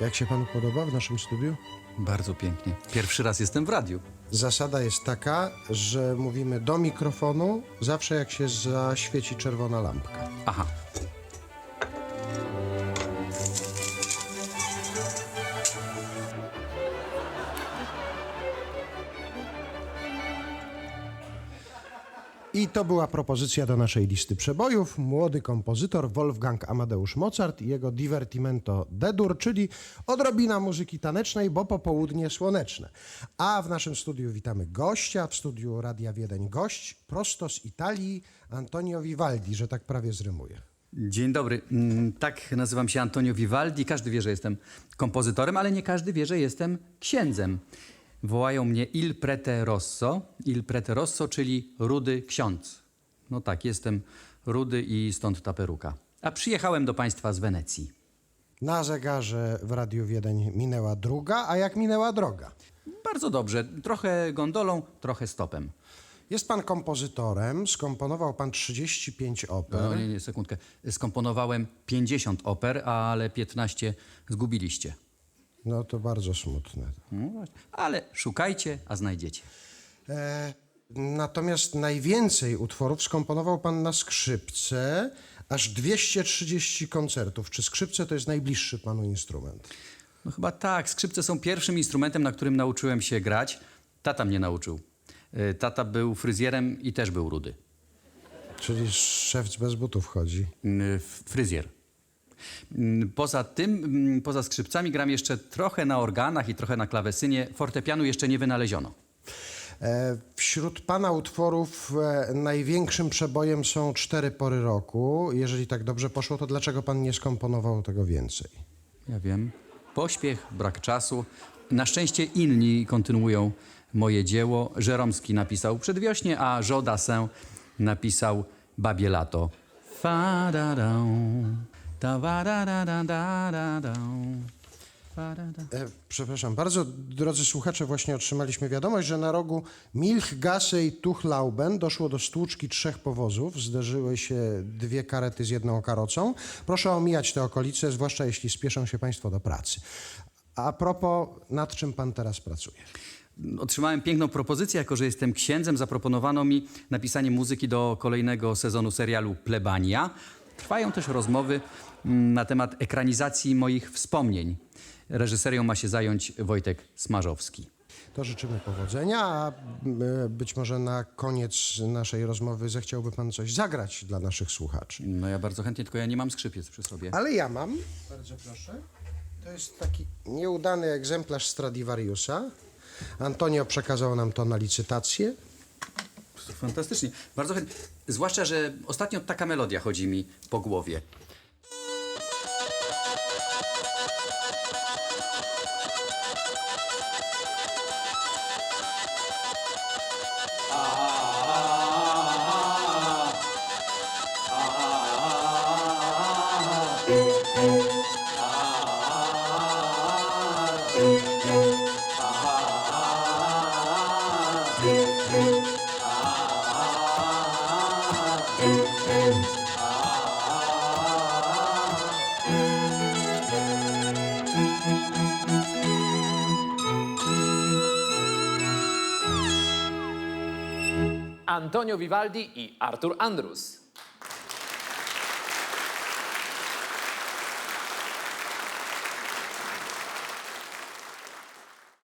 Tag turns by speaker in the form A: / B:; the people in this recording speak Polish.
A: Jak się panu podoba w naszym studiu?
B: Bardzo pięknie. Pierwszy raz jestem w radiu.
A: Zasada jest taka, że mówimy do mikrofonu zawsze jak się zaświeci czerwona lampka.
B: Aha.
A: I to była propozycja do naszej listy przebojów. Młody kompozytor Wolfgang Amadeusz Mozart i jego Divertimento D-dur, czyli odrobina muzyki tanecznej, bo popołudnie słoneczne. A w naszym studiu witamy gościa, w studiu Radia Wiedeń gość, prosto z Italii, Antonio Vivaldi, że tak prawie zrymuje.
B: Dzień dobry. Mm, Tak, nazywam się Antonio Vivaldi. Każdy wie, że jestem kompozytorem, ale nie każdy wie, że jestem księdzem. Wołają mnie Il Prete Rosso. Il Prete Rosso, czyli rudy ksiądz. No tak, jestem rudy i stąd ta peruka. A przyjechałem do państwa z Wenecji.
A: Na zegarze w Radiu Wiedeń minęła druga, a jak minęła droga?
B: Bardzo dobrze. Trochę gondolą, trochę stopem.
A: Jest pan kompozytorem, skomponował pan 35 oper.
B: No, nie, nie, sekundkę. Skomponowałem 50 oper, ale 15 zgubiliście.
A: No to bardzo smutne.
B: No właśnie. Ale szukajcie, a znajdziecie.
A: E, natomiast najwięcej utworów skomponował pan na skrzypce, aż 230 koncertów. Czy skrzypce to jest najbliższy panu instrument?
B: No chyba tak. Skrzypce są pierwszym instrumentem, na którym nauczyłem się grać. Tata mnie nauczył. Y, Tata był fryzjerem i też był rudy.
A: Czyli szewc bez butów chodzi.
B: Y, f- Fryzjer. Y, Poza tym, mm, poza skrzypcami gram jeszcze trochę na organach i trochę na klawesynie. Fortepianu jeszcze nie wynaleziono.
A: E, wśród pana utworów e, największym przebojem są cztery pory roku. Jeżeli tak dobrze poszło, to dlaczego pan nie skomponował tego więcej?
B: Ja wiem. Pośpiech, brak czasu. Na szczęście inni kontynuują moje dzieło. Żeromski napisał Przedwiośnie, a Dassin napisał Babie Lato. Fa da da
A: E, przepraszam bardzo, drodzy słuchacze, właśnie otrzymaliśmy wiadomość, że na rogu Milchgasse i Tuchlauben doszło do stłuczki trzech powozów. Zderzyły się dwie karety z jedną karocą. Proszę omijać te okolice, zwłaszcza jeśli spieszą się Państwo do pracy. A propos, nad czym Pan teraz pracuje?
B: Otrzymałem piękną propozycję, jako że jestem księdzem. Zaproponowano mi napisanie muzyki do kolejnego sezonu serialu Plebania. Trwają też rozmowy mm, na temat ekranizacji moich wspomnień. Reżyserią ma się zająć Wojtek Smarzowski.
A: To życzymy powodzenia, a e, być może na koniec naszej rozmowy zechciałby Pan coś zagrać dla naszych słuchaczy.
B: No ja bardzo chętnie, tylko ja nie mam skrzypiec przy sobie.
A: Ale ja mam. Bardzo proszę. To jest taki nieudany egzemplarz Stradivariusa. Antonio przekazał nam to na licytację.
B: Fantastycznie, bardzo chętnie. Zwłaszcza, że ostatnio taka melodia chodzi mi po głowie.
C: Antonio Vivaldi i Artur Andrus.